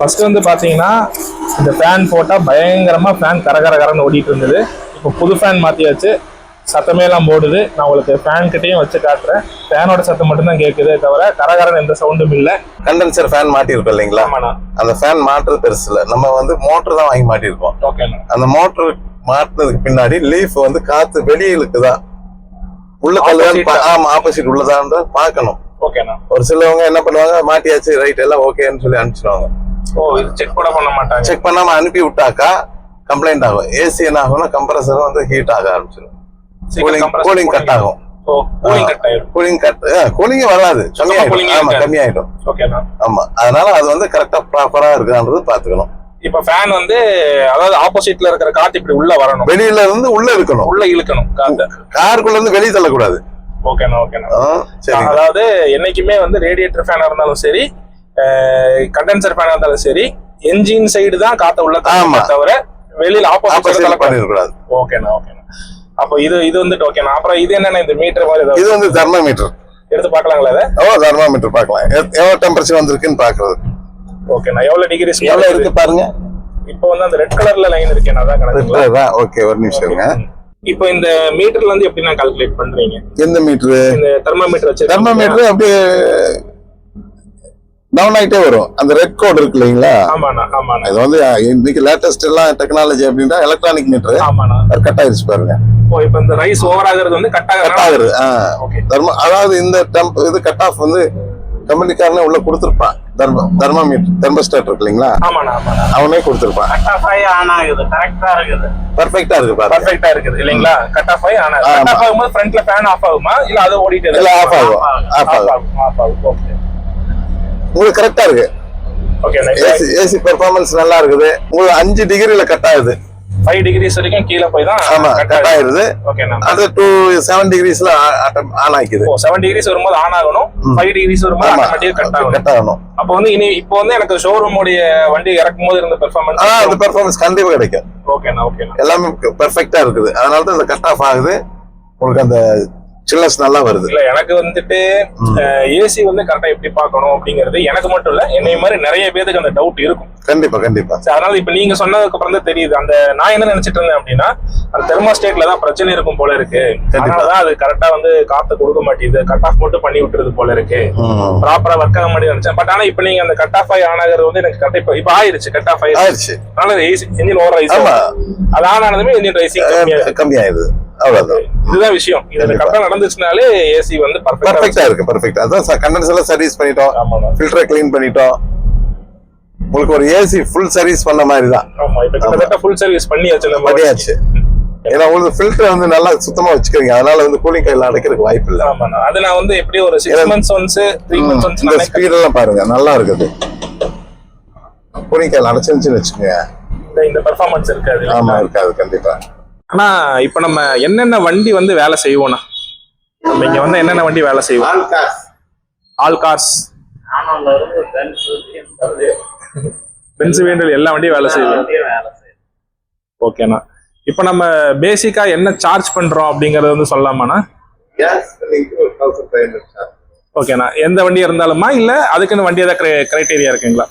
ஃபர்ஸ்ட் வந்து பாத்தீங்கன்னா இந்த ஃபேன் போட்டா பயங்கரமா ஃபேன் கரகர கரன்னு ஓடிட்டு இருந்தது. இப்போ புது ஃபேன் மாத்தியாச்சு. சத்தமே எல்லாம் போடுது. நான் உங்களுக்கு ஃபேன் கிட்டயும் வச்சு காட்டுறேன். ஃபேனோட சத்தம் மட்டும்தான் கேட்குதே தவிர கரகரன்னு எந்த சவுண்டும் இல்லை. கண்டென்சர் ஃபேன் மாட்டியிருக்கோம் இல்லைங்களா? அந்த ஃபேன் மாட்டுறது பெருசு இல்லை. நம்ம வந்து மோட்டர் தான் வாங்கி மாட்டியிருக்கோம். ஓகேண்ணா அந்த மோட்டர் மாட்டினதுக்கு பின்னாடி லீஃப் வந்து காத்து வெளியே இழுக்குதா? உள்ள தள்ளுதான்னு பா- ஆமா ஆப்போசிட் உள்ளதான்னு பார்க்கணும். ஓகேண்ணா ஒரு சிலவங்க என்ன பண்ணுவாங்க மாட்டியாச்சு ரைட் எல்லாம் ஓகேன்னு சொல்லி அனுப்பிச்சிடுவாங்க. ஓ இது செக் கூட பண்ண மாட்டாங்க. செக் பண்ணாம அனுப்பி விட்டாக்கா கம்ப்ளைண்ட் ஆகும். ஏசி என்ன ஆகும்னா கம்ப்ரஸர் வந்து ஹீட் ஆக ஆரம்பிச்சிடும் கூலிங் கூலிங் கட் ஆகும். கூலிங் கட் கூலிங் வராது. கம்மியாயிடும். ஆமா. கம்மியாயிடும். ஓகேண்ணா ஆமா அதனால அது வந்து கரெக்டா ப்ராப்பரா இருக்குதான்றது பாத்துக்கணும் இப்ப ஃபேன் வந்து அதாவது ஆப்போசிட்ல இருக்கிற காத்து இப்படி உள்ள வரணும். வெளியில இருந்து உள்ள இருக்கணும். உள்ள இழுக்கணும் காத்த. காருக்குள்ள இருந்து வெளியே தள்ளக்கூடாது. ஓகேண்ணா ஓகேண்ணா சரிங்க. அதாவது என்னைக்குமே வந்து ரேடியேட்டர் ஃபேனா இருந்தாலும் சரி கண்டென்சர் ஃபேனா இருந்தாலும் சரி என்ஜின் சைடு தான் காத்த உள்ள. தவிர வெளியில ஆப்போசிட் பண்ணிடக்கூடாது ஓகேண்ணா ஓகேண்ணா அப்போ இது இது வந்துட்டு ஓகேண்ணா அப்புறம் இது என்னண்ணா இந்த மீட்டர் மாதிரி இது வந்து தெர்மோமீட்டர் எடுத்து பார்க்கலாங்களா அதை ஓ தெர்மோமீட்டர் பார்க்கலாம். எவ்- எவ்வளவு டெம்பரேச்சர் வந்திருக்குன்னு பாக்குறது ஓகேண்ணா எவ்வளவு டிகிரி எவ்வளவு இருக்கு பாருங்க. இப்போ வந்து அந்த ரெட் கலர்ல லைன் இருக்கேன் அதான் கணக்குங்களா? ஓகே ஒரு நிமிஷம் இப்போ இந்த மீட்டர்ல இருந்து எப்படி நான் கால்குலேட் பண்றீங்க? எந்த மீட்டர் இந்த தெர்மோமீட்டர் வச்சு தெர்மோமீட்டர் அப்படியே டவுன் ஆயிட்டே வரும். அந்த ரெட் கோட் இருக்கு இல்லைங்களா? இது வந்து இன்னைக்கு லேட்டஸ்ட் எல்லாம் டெக்னாலஜி அப்படின்னா எலக்ட்ரானிக் மீட்டர் ஆமாண்ணா. கட் ஆயிருச்சு பாருங்க. இப்போ இந்த ரைஸ் ஓவர் ஆகுறது வந்து கட் கட் ஆகுது தர்ம அதாவது இந்த டெம்ப் இது கட் ஆஃப் வந்து கம்பெனிக்காரனே உள்ள கொடுத்துருப்பான். தர்ம தெர்மோமீட்டர் தெர்மோஸ்டாட் இருக்கு இல்லைங்களா? அவனே கொடுத்துருப்பான். கட் ஆஃப் ஆகி ஆன் ஆகுது கரெக்டா இருக்குது. பர்ஃபெக்டா இருக்கு பாருங்க. பர்ஃபெக்ட்டா இருக்குது இல்லைங்களா? கட் ஆஃப் ஆகி ஆனா கட் ஆமா. ஆஃப் ஆகும்போது ஃப்ரண்ட்ல ஃபேன் ஆஃப் ஆகுமா? இல்ல அது ஓடிட்டு இல்ல ஆஃப் ஆகும். ஆஃப் ஆகும் ஆகும். ஆஃப் ஆகும் ஓகே உங்களுக்கு கரெக்டா இருக்கு. ஓகே ஏசி ஏசி பெர்ஃபார்மன்ஸ் நல்லா இருக்குது. உங்களுக்கு அஞ்சு டிகிரில கட் ஆகுது. ஃபைவ் டிகிரிஸ் வரைக்கும் கீழே போய் தான் ஆமா கட் ஆயிருது. அது டூ செவன் டிகிரிஸ்ல ஆன் ஆக்கிது. ஓ செவன் டிகிரிஸ் வரும்போது ஆன் ஆகணும். ஃபைவ் டிகிரிஸ் வரும்போது ஆமா ஆட்டோமேட்டிக் கட் ஆகணும் கட் ஆகணும். அப்போ வந்து இனி இப்போ வந்து எனக்கு ஷோரூம் உடைய வண்டி இறக்கும் போது இருந்த ஆ பெர்ஃபார்மன்ஸ் அந்த பெர்ஃபார்மன்ஸ் கண்டிப்பா கிடைக்கும். ஓகேண்ணா ஓகேண்ணா எல்லாமே பெர்ஃபெக்ட்டா இருக்குது. அதனால தான் இந்த கட் ஆஃப் ஆகுது. உங்களுக்கு அந்த சில்லஸ் நல்லா வருது. இல்ல எனக்கு வந்துட்டு ஏசி வந்து கரெக்டா எப்படி பார்க்கணும் அப்படிங்கிறது எனக்கு மட்டும் இல்ல என்னை மாதிரி நிறைய பேருக்கு அந்த டவுட் இருக்கும். கண்டிப்பா கண்டிப்பா. அதனால இப்ப நீங்க சொன்னதுக்கு அப்புறம் தான் தெரியுது. அந்த நான் என்ன நினைச்சிட்டு இருந்தேன் அப்படின்னா அந்த தெர்மோஸ்டேட்ல தான் பிரச்சனை இருக்கும் போல இருக்கு. அதனாலதான் அது கரெக்டா வந்து காத்து கொடுக்க மாட்டேங்குது கட் ஆஃப் மட்டும் பண்ணி விட்டுறது போல இருக்கு. ப்ராப்பரா ஒர்க் ஆக மாட்டேங்குது நினைச்சேன். பட் ஆனா இப்ப நீங்க அந்த கட் ஆஃப் ஆகி ஆன் ஆகிறது வந்து எனக்கு கரெக்டா இப்ப இப்ப ஆயிருச்சு கட் ஆஃப் ஆயிருச்சு. ஆயிடுச்சு அதனால இன்ஜின் ஓவர் ஆமா. அது ஆன் ஆனதுமே இன்ஜின் ரைசிங் கம்மியாயிருது அவ்வளவுதான். இதுதான் விஷயம். இது கண்டிப்பா. கரெக்டா நடந்துச்சுனாலே ஏசி வந்து பர்ஃபெக்டா இருக்கு பர்ஃபெக்ட் அதான் கண்டென்ஸ் எல்லாம் சர்வீஸ் பண்ணிட்டோம். ஆமா ஃபில்டரை க்ளீன் பண்ணிட்டோம். உங்களுக்கு ஒரு ஏசி ஃபுல் சர்வீஸ் பண்ண மாதிரி தான் ஆமா இப்ப கிட்டத்தட்ட ஃபுல் சர்வீஸ் பண்ணியாச்சு நம்ம பண்ணியாச்சு. ஏன்னா உங்களுக்கு ஃபில்டர் வந்து நல்லா சுத்தமா வச்சுக்கிறீங்க. அதனால வந்து கூலிங் கையில அடைக்கிறதுக்கு வாய்ப்பு இல்லை. ஆமாண்ணா. அது நான் வந்து எப்படி ஒரு six months once three months once இந்த ஸ்பீட் எல்லாம் பாருங்க. நல்லா இருக்குது. கூலிங் கையில் அடைச்சிருந்துச்சுன்னு வச்சுக்கோங்க. இந்த பெர்ஃபார்மன்ஸ் இருக்காது. ஆமா இருக்காது. கண்டிப்பா. ஆனா இப்ப நம்ம என்னென்ன வண்டி வந்து வேலை செய்வோம்னா நம்ம இங்க வந்து என்னென்ன வண்டி வேலை செய்வோம்? ஆல் கார்ஸ் பென்ஸ் வேண்டல் எல்லா வண்டியும் வேலை செய்வோம் ஓகேண்ணா இப்போ நம்ம பேசிக்கா என்ன சார்ஜ் பண்றோம் அப்படிங்கறது வந்து சொல்லலாமாண்ணா? ஓகேண்ணா எந்த வண்டி இருந்தாலுமா இல்ல அதுக்குன்னு வண்டி ஏதாவது கிரைட்டீரியா இருக்குங்களா?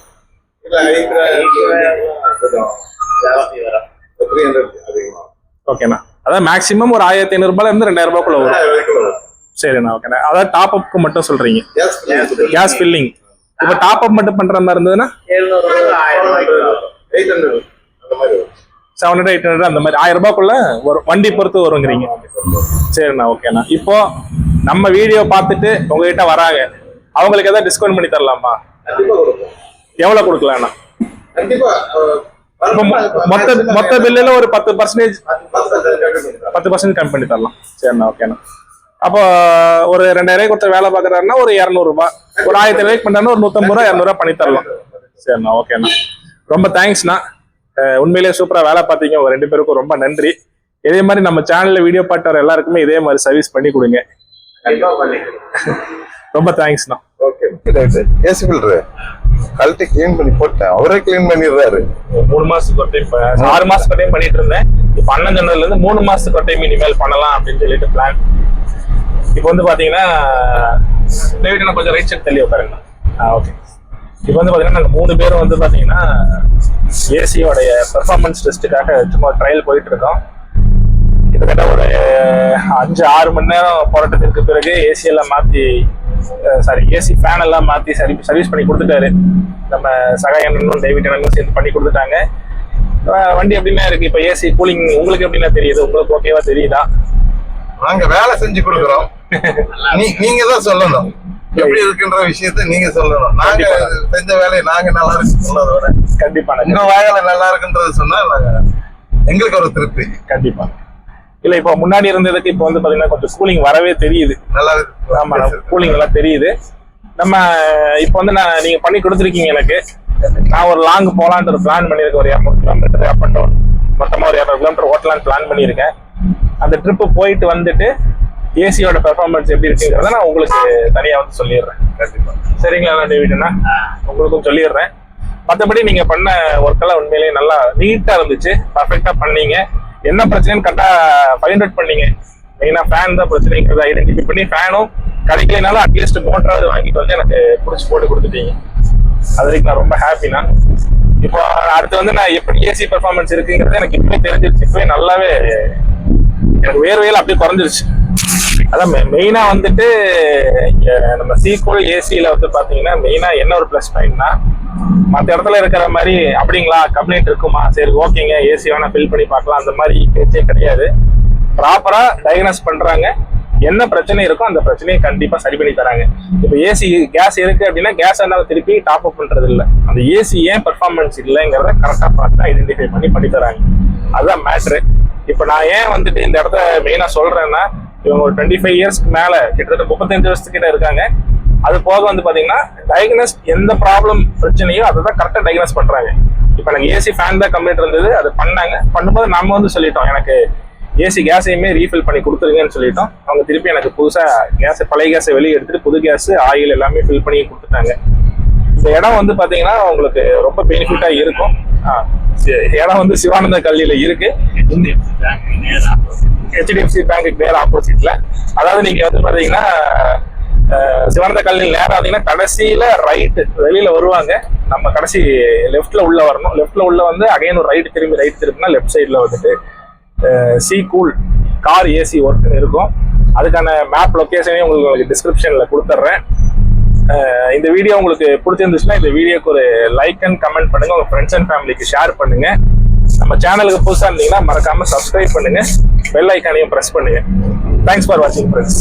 ஓகேண்ணா அதான் மேக்ஸிமம் ஒரு ஆயிரத்தி ஐநூறு ரூபாயில இருந்து ரெண்டாயிரம் ரூபாய்க்குள்ள வரும். சரிண்ணா ஓகேண்ணா அதாவது டாப் அப்க்கு மட்டும் சொல்றீங்க. கேஸ் ஃபில்லிங் இப்போ டாப் அப் மட்டும் பண்ற மாதிரி இருந்ததுன்னா? செவன் ஹண்ட்ரட் எயிட் ஹண்ட்ரட் அந்த மாதிரி ஆயிரம் ரூபாய்க்குள்ள ஒரு வண்டி பொறுத்து வருங்கிறீங்க. சரிண்ணா ஓகேண்ணா இப்போ நம்ம வீடியோ பார்த்துட்டு உங்ககிட்ட வராங்க. அவங்களுக்கு ஏதாவது டிஸ்கவுண்ட் பண்ணி தரலாமா? எவ்வளவு கொடுக்கலாம்ண்ணா? மொ- மொத்த மொத்த பில்லுல ஒரு பத்து பர்சன்டேஜ் பத்து பர்சன்ட் கம்மி பண்ணி தரலாம். சரிண்ணா ஓகேண்ணா அப்போ ஒரு ரெண்டாயிரம் கொடுத்த வேலை பார்க்குறாருன்னா ஒரு இரநூறுபா ஒரு ஆயிரத்தி ரூபாய்க்கு பண்ணாருன்னா ஒரு நூற்றம்பது ரூபா இரநூறுவா பண்ணி தரலாம். சரிண்ணா ஓகேண்ணா ரொம்ப தேங்க்ஸ்ண்ணா உண்மையிலேயே சூப்பராக வேலை பார்த்தீங்க. உங்க ரெண்டு பேருக்கும் ரொம்ப நன்றி. இதே மாதிரி நம்ம சேனல்ல வீடியோ பார்த்து வர எல்லாருக்குமே இதே மாதிரி சர்வீஸ் பண்ணி கொடுங்க. ரொம்ப தேங்க்ஸ்ண்ணா ஏசி ஃபில்டர் கழட்டி க்ளீன் பண்ணி போட்டேன். அவரே கிளீன் பண்ணிடுறாரு. மூணு மாசத்துக்கு ஒரு டைம் ஆறு மாசத்துக்கு ஒரு டைம் பண்ணிட்டு இருந்தேன். இப்போ அண்ணன் சொன்னதுல இருந்து மூணு மாசத்துக்கு ஒரு டைம் இனிமேல் பண்ணலாம் அப்படின்னு சொல்லிட்டு பிளான் இப்போ வந்து பாத்தீங்கன்னா நான் கொஞ்சம் ரைட் சைட் தள்ளி உட்காருங்க. ஆ ஓகே இப்போ வந்து பாத்தீங்கன்னா நாங்கள் மூணு பேரும் வந்து பாத்தீங்கன்னா ஏசியோடைய பெர்ஃபார்மன்ஸ் டெஸ்ட்டுக்காக சும்மா ட்ரையல் போயிட்டு இருக்கோம். கிட்டத்தட்ட ஒரு அஞ்சு ஆறு மணி நேரம் போராட்டத்திற்கு பிறகு ஏசியெல்லாம் மாற்றி மாத்தி சாரி ஏசி ஃபேன் எல்லாம் மாத்தி சரி சர்வீஸ் பண்ணி கொடுத்துட்டாரு. நம்ம சகாய அண்ணனும் டேவிட் அண்ணனும் சேர்ந்து பண்ணி கொடுத்துட்டாங்க. வண்டி எப்படின்னா இருக்கு. இப்போ ஏசி கூலிங் உங்களுக்கு எப்படின்னா தெரியுது? உங்களுக்கு ஓகேவா தெரியுதா? நாங்க வேலை செஞ்சு கொடுக்குறோம். நீங்க தான் சொல்லணும். எப்படி இருக்குன்ற விஷயத்த நீங்க சொல்லணும். நாங்க செஞ்ச வேலையை நாங்க நல்லா இருக்கு. சொன்னதை விட. கண்டிப்பா. உங்க வேலை நல்லா இருக்குன்றது சொன்னா நாங்க எங்களுக்கு ஒரு திருப்தி. கண்டிப்பா. இல்ல இப்போ முன்னாடி இருந்ததுக்கு இப்போ வந்து பாத்தீங்கன்னா கொஞ்சம் கூலிங் வரவே தெரியுது. நல்லா ஆமா கூலிங் எல்லாம் தெரியுது. நம்ம இப்போ வந்து நான் நீங்க பண்ணி கொடுத்துருக்கீங்க எனக்கு. நான் ஒரு லாங் போலான்ட்டு ஒரு பிளான் பண்ணியிருக்கேன். ஒரு இரநூறு கிலோமீட்டர் அப் அண்ட் டவுன் மொத்தமா ஒரு இரநூறு கிலோமீட்டர் ஓட்டலான்னு பிளான் பண்ணியிருக்கேன். அந்த ட்ரிப்பு போயிட்டு வந்துட்டு ஏசியோட பெர்ஃபார்மன்ஸ் எப்படி இருக்குங்கிறத நான் உங்களுக்கு தனியா வந்து சொல்லிடுறேன். கண்டிப்பா. சரிங்களா டேவிட்னா உங்களுக்கும் சொல்லிடுறேன். மற்றபடி நீங்க பண்ண ஒர்க் எல்லாம் உண்மையிலேயே நல்லா நீட்டா இருந்துச்சு. பர்ஃபெக்டா பண்ணீங்க. என்ன பிரச்சனைன்னு கரெக்டாக ஃபைண்ட் அவுட் பண்ணீங்க. மெயினாக ஃபேன் தான் பிரச்சனைங்கிறத ஐடென்டிஃபை பண்ணி ஃபேனும் கிடைக்கலனாலும் அட்லீஸ்ட் மோட்டராவது வாங்கிட்டு வந்து எனக்கு பிடிச்சி போட்டு கொடுத்துட்டீங்க. அது வரைக்கும் நான் ரொம்ப ஹாப்பினா இப்போ அடுத்து வந்து நான் எப்படி ஏசி பெர்ஃபார்மன்ஸ் இருக்குங்கிறது எனக்கு இப்பவே தெரிஞ்சிருச்சு. இப்பவே நல்லாவே எனக்கு வேர்வையில் அப்படியே குறைஞ்சிருச்சு. அதான் மெயினா வந்துட்டு நம்ம சீக்குவல் ஏசியில வந்து பாத்தீங்கன்னா மெயினா என்ன ஒரு ப்ளஸ் பாயிண்ட்னா மற்ற இடத்துல இருக்கிற மாதிரி அப்படிங்களா கம்ப்ளைண்ட் இருக்குமா? சரி ஓகேங்க ஏசி வேணா ஃபில் பண்ணி பார்க்கலாம். அந்த மாதிரி பேச்சே கிடையாது. ப்ராப்பரா டயக்னஸ் பண்றாங்க. என்ன பிரச்சனை இருக்கோ அந்த பிரச்சனையை கண்டிப்பா சரி பண்ணி தராங்க. இப்போ ஏசி கேஸ் இருக்கு அப்படின்னா கேஸ் இருந்தாலும் திருப்பி டாப் அப் பண்றது இல்லை அந்த ஏசி ஏன் பெர்ஃபார்மன்ஸ் இல்லைங்கிறத கரெக்டா பார்த்து ஐடென்டிஃபை பண்ணி பண்ணி தராங்க. அதுதான் மேட்ரு இப்போ நான் ஏன் வந்துட்டு இந்த இடத்த மெயினா சொல்றேன்னா இவங்க ஒரு டுவெண்ட்டி ஃபைவ் இயர்ஸ்க்கு மேலே கிட்டத்தட்ட முப்பத்தஞ்சு வருஷத்துக்கிட்ட இருக்காங்க. அது போக வந்து பார்த்தீங்கன்னா டயக்னஸ் எந்த ப்ராப்ளம் பிரச்சனையோ அதை தான் கரெக்டாக டயக்னஸ் பண்ணுறாங்க இப்போ எனக்கு ஏசி ஃபேன் தான் கம்ப்ளீட் இருந்தது அது பண்ணாங்க. பண்ணும்போது நம்ம வந்து சொல்லிட்டோம் எனக்கு ஏசி கேஸையுமே ரீஃபில் பண்ணி கொடுத்துருங்கன்னு சொல்லிட்டோம். அவங்க திருப்பி எனக்கு புதுசாக கேஸ் பழைய கேஸை வெளியே எடுத்துட்டு புது கேஸ் ஆயில் எல்லாமே ஃபில் பண்ணி கொடுத்துட்டாங்க. இந்த இடம் வந்து பார்த்தீங்கன்னா உங்களுக்கு ரொம்ப பெனிஃபிட்டாக இருக்கும். இடம் வந்து சிவானந்த கல்லியில இருக்குது ஹெச்டிஎஃப்சி பேங்க்கு நேர ஆப்போசிட்ல அதாவது நீங்க வந்து பாத்தீங்கன்னா சிவந்த கல்லில் கல்லியில் நேரம் பார்த்தீங்கன்னா கடைசியில ரைட்டு வெளியில வருவாங்க. நம்ம கடைசி லெஃப்ட்ல உள்ள வரணும். லெஃப்ட்ல உள்ள வந்து அகைன் ஒரு ரைட் திரும்பி ரைட் திரும்பினா லெஃப்ட் சைட்ல வந்துட்டு C cool car AC work இருக்கும். அதுக்கான மேப் லொக்கேஷனையும் உங்களுக்கு டிஸ்கிரிப்ஷன்ல கொடுத்துட்றேன் இந்த வீடியோ உங்களுக்கு பிடிச்சிருந்துச்சுன்னா இந்த வீடியோக்கு ஒரு லைக் அண்ட் கமெண்ட் பண்ணுங்க. உங்க ஃப்ரெண்ட்ஸ் அண்ட் ஃபேமிலிக்கு ஷேர் பண்ணுங்க. நம்ம சேனலுக்கு புதுசாக இருந்தீங்கன்னா மறக்காமல் சப்ஸ்கிரைப் பண்ணுங்கள் பெல் ஐக்கானையும் ப்ரெஸ் பண்ணுங்கள் தேங்க்ஸ் ஃபார் வாட்சிங் ஃப்ரெண்ட்ஸ்